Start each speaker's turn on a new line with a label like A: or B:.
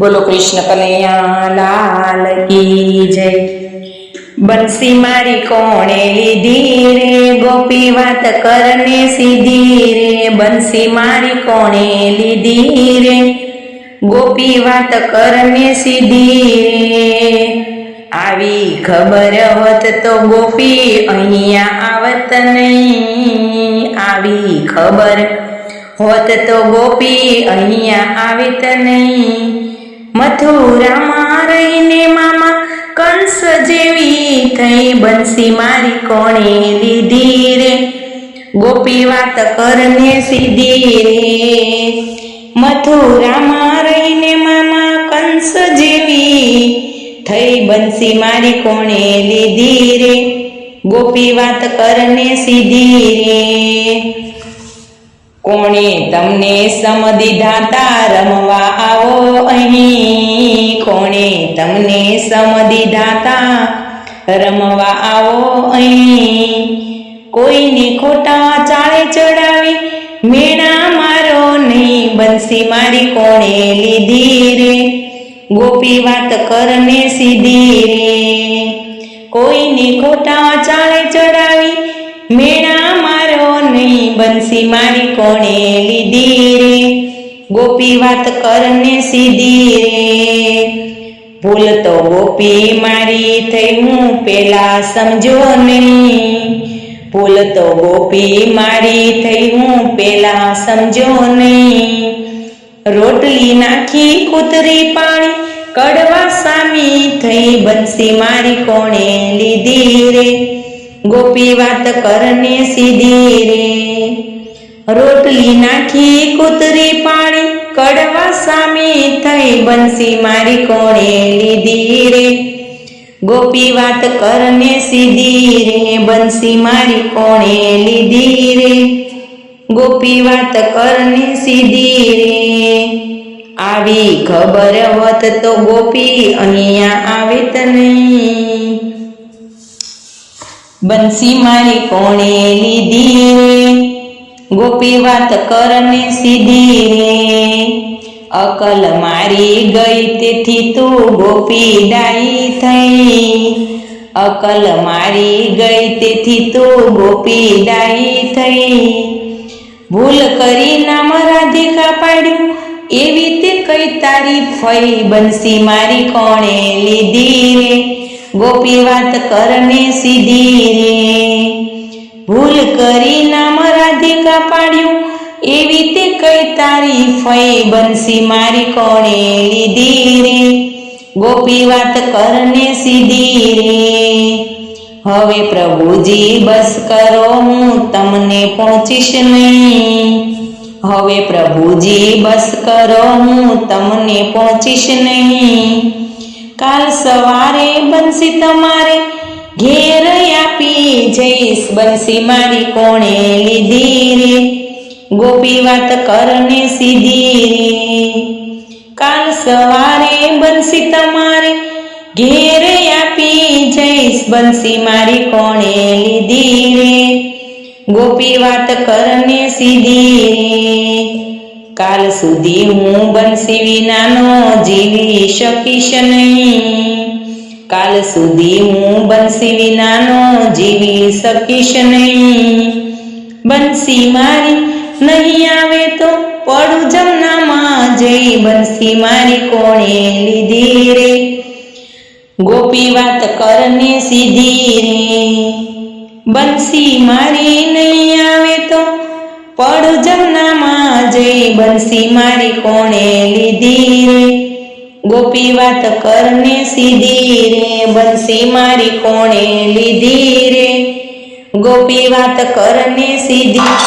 A: બોલો કૃષ્ણ કનૈયા લાલ કી જય. બંસી મારી કોણે લીધી રે? ગોપી વાત કરને સીધી રે? બંસી મારી કોણે લીધી રે? ગોપી વાત કરને સીધી રે? આવી ખબર હોત તો ગોપી અહીંયા આવત નહીં. આવી ખબર હોત તો ગોપી અહીંયા આવત નહીં. મથુરામાં રહીને મામા કંસ જેવી થઈ બંસી મારી કોણે લીધી રે? ગોપી વાત કરને સીધી રે. મથુરામાં રહીને મામા કંસ જેવી થઈ બંસી મારી કોણે લીધી રે? ગોપી વાત કરને સીધી રે. કોણે તમને સમ દીધા તા રમવા તમને સમ દીધાતા રમવા આવો અહીં. કોઈને ખોટા ચાળે ચડાવી. મેણા મારો નહીં, બંસી મારી કોણે લીધી રે? ગોપી વાત કરને સીધી રે. કોઈને ખોટા ચાળે ચડાવી. મેણા મારો નહીં, બંસી મારી કોણે લીધી રે? ગોપી વાત કરને સીધી રે. ભૂલ તો ગોપી મારી થઈ હું પેલા સમજો નહીં ભૂલ તો ગોપી મારી થઈ હું પેલા સમજો નહીં રોટલી નાખી કૂતરી પાણી, કડવા સામી થઈ બંસી મારી કોણે લીધી રે. ગોપી વાત કરને સીધી રે. રોટલી નાખી કૂતરી પાણી, કડવા સામી થઈ બંસી મારી કોણે લીધી રે. ગોપી વાત કરને સીધી રે, બંસી મારી કોણે લીધી રે. ગોપી વાત કરને સીધી રે. આવી ખબર હોત તો ગોપી અહીંયા આવેત નહીં. બંસી મારી કોણે લીધી રે. ગોપી વાત કરને સીધી રે. અકલ મારી ગઈ તેથી તું ગોપી ડાઈ થઈ. અકલ મારી ગઈ તેથી તું ગોપી ડાઈ થઈ. ભૂલ કરી નામ રાધિકા પાડ્યું, એવી તે કઈ તારી ફઈ બનસી મારી કોણે લીધી રે? ગોપી વાત કરને સીધી રે. ભૂલ કરી નામ રાધિકા પાડ્યું એવી તે કઈ તારી ફઈ બંસી મારી કોણે લીધી રે? ગોપી વાત કરને સીધી રે. હવે પ્રભુજી, બસ કરો, હું તમને પહોંચીશ નહીં. હવે પ્રભુજી, બસ કરો, હું તમને પહોંચીશ નહીં. કાલ સવારે બનશી તમારે, ઘેર આપી જઈશ. બંસી મારી કોણે લીધી રે? ગોપી વાત કરને સીધી કાલ સવારે બંસી તમારે ઘેર આપી જઈશ. બંસી મારી કોણે લીધી રે? ગોપી વાત કરને સીધી કાલ સુધી હું બંસી વિનાનો જીવી શકીશ નહીં. કાલ સુધી હું બંસી વિનાનો જીવી શકીશ નહીં. બંસી મારી નહીં આવે તો પડું જમનામાં જઈ બંસી મારી કોણે લીધી રે. ગોપી વાત કરને સીધી રે. બંસી મારી નહીં આવે તો પડું જમનામાં જઈ બંસી મારી કોણે લીધી રે. ગોપી વાત કરને સીધી રે બંસી મારી કોણે લીધી રે. ગોપી વાત કરને સીધી